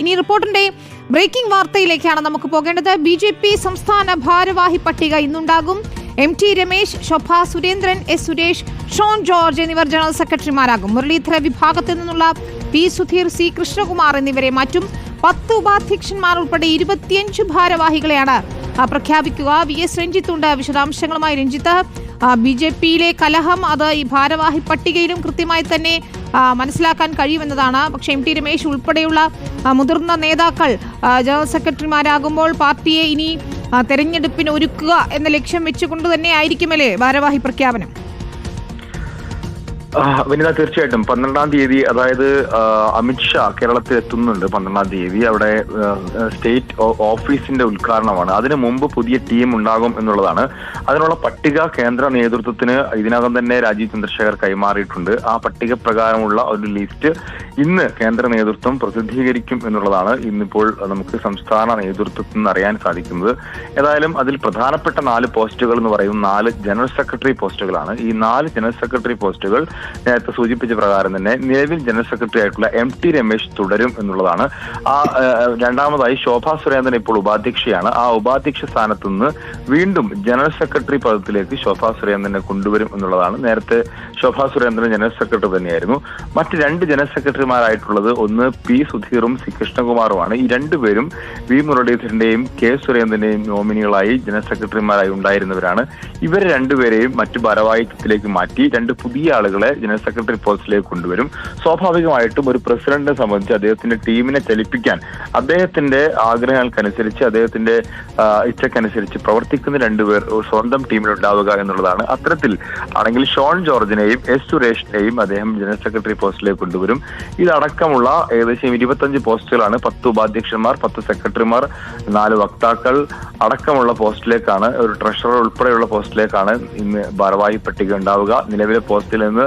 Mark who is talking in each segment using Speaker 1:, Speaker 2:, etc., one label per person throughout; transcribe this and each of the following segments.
Speaker 1: ഇനി റിപ്പോർട്ടിന്റെ ബ്രേക്കിംഗ് വാർത്തയിലേക്കാണ് നമുക്ക് പോകേണ്ടത്. ബി ജെ പി സംസ്ഥാന ഭാരവാഹി പട്ടിക ഇന്നുണ്ടാകും. M T Ramesh Shobha Surendran S Suresh Shone George എന്നിവർ ജനറൽ സെക്രട്ടറിമാരാകും. മുരളീധര വിഭാഗത്തിൽ നിന്നുള്ള പി സുധീർ സി കൃഷ്ണകുമാർ എന്നിവരെ മാറ്റും. പത്ത് ഉപാധ്യക്ഷന്മാർ ഉൾപ്പെടെ ഇരുപത്തിയഞ്ച് ഭാരവാഹികളെയാണ് പ്രഖ്യാപിക്കുക. വി എസ് രഞ്ജിത്ത് ഉണ്ട് വിശദാംശങ്ങളുമായി രഞ്ജിത്ത്. ബി ജെ പിയിലെ കലഹം അത് ഈ ഭാരവാഹി പട്ടികയിലും കൃത്യമായി തന്നെ മനസ്സിലാക്കാൻ കഴിയുമെന്നതാണ്. പക്ഷേ എം ടി രമേശ് ഉൾപ്പെടെയുള്ള മുതിർന്ന നേതാക്കൾ ജനറൽ സെക്രട്ടറിമാരാകുമ്പോൾ പാർട്ടിയെ ഇനി തെരഞ്ഞെടുപ്പിന് ഒരുക്കുക എന്ന ലക്ഷ്യം വെച്ചുകൊണ്ട് തന്നെ ആയിരിക്കുമല്ലേ ഭാരവാഹി പ്രഖ്യാപനം?
Speaker 2: വനിത തീർച്ചയായിട്ടും. പന്ത്രണ്ടാം തീയതി അതായത് അമിത്ഷാ കേരളത്തിൽ എത്തുന്നുണ്ട് പന്ത്രണ്ടാം തീയതി. അവിടെ സ്റ്റേറ്റ് ഓഫീസിന്റെ ഉദ്ഘാടനമാണ്. അതിനു മുമ്പ് പുതിയ ടീം ഉണ്ടാകും എന്നുള്ളതാണ്. അതിനുള്ള പട്ടിക കേന്ദ്ര നേതൃത്വത്തിന് ഇതിനകം തന്നെ രാജീവ് ചന്ദ്രശേഖർ കൈമാറിയിട്ടുണ്ട്. ആ പട്ടിക പ്രകാരമുള്ള ഒരു ലിസ്റ്റ് ഇന്ന് കേന്ദ്ര നേതൃത്വം പ്രസിദ്ധീകരിക്കും എന്നുള്ളതാണ് ഇന്നിപ്പോൾ നമുക്ക് സംസ്ഥാന നേതൃത്വത്തിൽ നിന്ന് അറിയാൻ സാധിക്കുന്നത്. ഏതായാലും അതിൽ പ്രധാനപ്പെട്ട നാല് പോസ്റ്റുകൾ എന്ന് പറയുന്നത് നാല് ജനറൽ സെക്രട്ടറി പോസ്റ്റുകളാണ്. ഈ നാല് ജനറൽ സെക്രട്ടറി പോസ്റ്റുകൾ നേരത്തെ സൂചിപ്പിച്ച പ്രകാരം തന്നെ നിലവിൽ ജനറൽ സെക്രട്ടറി ആയിട്ടുള്ള എം ടി രമേശ് തുടരും എന്നുള്ളതാണ്. ആ രണ്ടാമതായി ശോഭാ സുരേന്ദ്രൻ ഇപ്പോൾ ഉപാധ്യക്ഷയാണ്. ആ ഉപാധ്യക്ഷ സ്ഥാനത്ത് നിന്ന് വീണ്ടും ജനറൽ സെക്രട്ടറി പദത്തിലേക്ക് ശോഭാ സുരേന്ദ്രനെ കൊണ്ടുവരും എന്നുള്ളതാണ്. നേരത്തെ ശോഭാ സുരേന്ദ്രൻ ജനറൽ സെക്രട്ടറി തന്നെയായിരുന്നു. മറ്റ് രണ്ട് ജനറൽ സെക്രട്ടറിമാരായിട്ടുള്ളത് ഒന്ന് പി സുധീറും സി കൃഷ്ണകുമാറുമാണ്. ഈ രണ്ടുപേരും വി മുരളീധരന്റെയും കെ സുരേന്ദ്രന്റെയും നോമിനികളായി ജനറൽ സെക്രട്ടറിമാരായി ഉണ്ടായിരുന്നവരാണ്. ഇവർ രണ്ടുപേരെയും മറ്റു ഭാരവാഹിത്വത്തിലേക്ക് മാറ്റി രണ്ട് പുതിയ ആളുകളെ ജനറൽ സെക്രട്ടറി പോസ്റ്റിലേക്ക് കൊണ്ടുവരും. സ്വാഭാവികമായിട്ടും ഒരു പ്രസിഡന്റിനെ സംബന്ധിച്ച് അദ്ദേഹത്തിന്റെ ടീമിനെ ചലിപ്പിക്കാൻ അദ്ദേഹത്തിന്റെ ആഗ്രഹങ്ങൾക്കനുസരിച്ച് അദ്ദേഹത്തിന്റെ ഇച്ഛക്കനുസരിച്ച് പ്രവർത്തിക്കുന്ന രണ്ടുപേർ സ്വന്തം ടീമിലുണ്ടാവുക എന്നുള്ളതാണ് അത്തരത്തിൽ. ആണെങ്കിൽ ഷോൺ ജോർജിനെയും എസ് സുരേഷിനെയും അദ്ദേഹം ജനറൽ സെക്രട്ടറി പോസ്റ്റിലേക്ക് കൊണ്ടുവരും. ഇതടക്കമുള്ള ഏകദേശം ഇരുപത്തഞ്ച് പോസ്റ്റുകളാണ് പത്ത് ഉപാധ്യക്ഷന്മാർ പത്ത് സെക്രട്ടറിമാർ നാല് വക്താക്കൾ അടക്കമുള്ള പോസ്റ്റിലേക്കാണ് ഒരു ട്രഷറർ ഉൾപ്പെടെയുള്ള പോസ്റ്റിലേക്കാണ് ഇന്ന് ഭാരവാഹി പട്ടിക ഉണ്ടാവുക. നിലവിലെ പോസ്റ്റിൽ നിന്ന്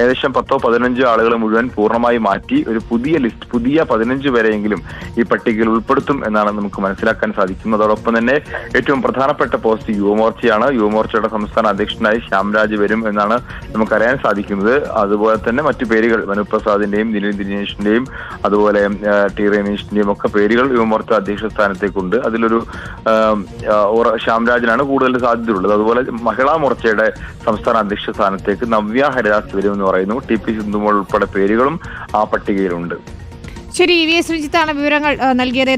Speaker 2: ഏകദേശം പത്തോ പതിനഞ്ചോ ആളുകളെ മുഴുവൻ പൂർണമായി മാറ്റി ഒരു പുതിയ ലിസ്റ്റ് പുതിയ പതിനഞ്ച് പേരെയെങ്കിലും ഈ പട്ടികയിൽ ഉൾപ്പെടുത്തും എന്നാണ് നമുക്ക് മനസ്സിലാക്കാൻ സാധിക്കുന്നത്. അതോടൊപ്പം തന്നെ ഏറ്റവും പ്രധാനപ്പെട്ട പോസ്റ്റ് യുവമോർച്ചയാണ്. യുവമോർച്ചയുടെ സംസ്ഥാന അധ്യക്ഷനായി ശ്യാംരാജ് വരും എന്നാണ് നമുക്കറിയാൻ സാധിക്കുന്നത്. അതുപോലെ തന്നെ മറ്റു പേരുകൾ മനുപ്രസാദിന്റെയും ദിലീപ് ദിനേശിന്റെയും അതുപോലെ ടി. രമേശിന്റെയും ഒക്കെ പേരുകൾ യുവമോർച്ച അധ്യക്ഷ സ്ഥാനത്തേക്കുണ്ട്. അതിലൊരു ശ്യാംരാജിനാണ് കൂടുതൽ സാധ്യതയുള്ളത്. അതുപോലെ മഹിളാ മോർച്ചയുടെ സംസ്ഥാന അധ്യക്ഷ സ്ഥാനത്തേക്ക് നവ്യ ഹരിദാസ് വരുമെന്ന് പറയുന്നു. ടി പി സിന്ധുമോൾ ഉൾപ്പെടെ പേരുകളും ആ പട്ടികയിലുണ്ട്.
Speaker 1: ശരി വി എസ് വിജിത്താണ് വിവരങ്ങൾ നൽകിയത്.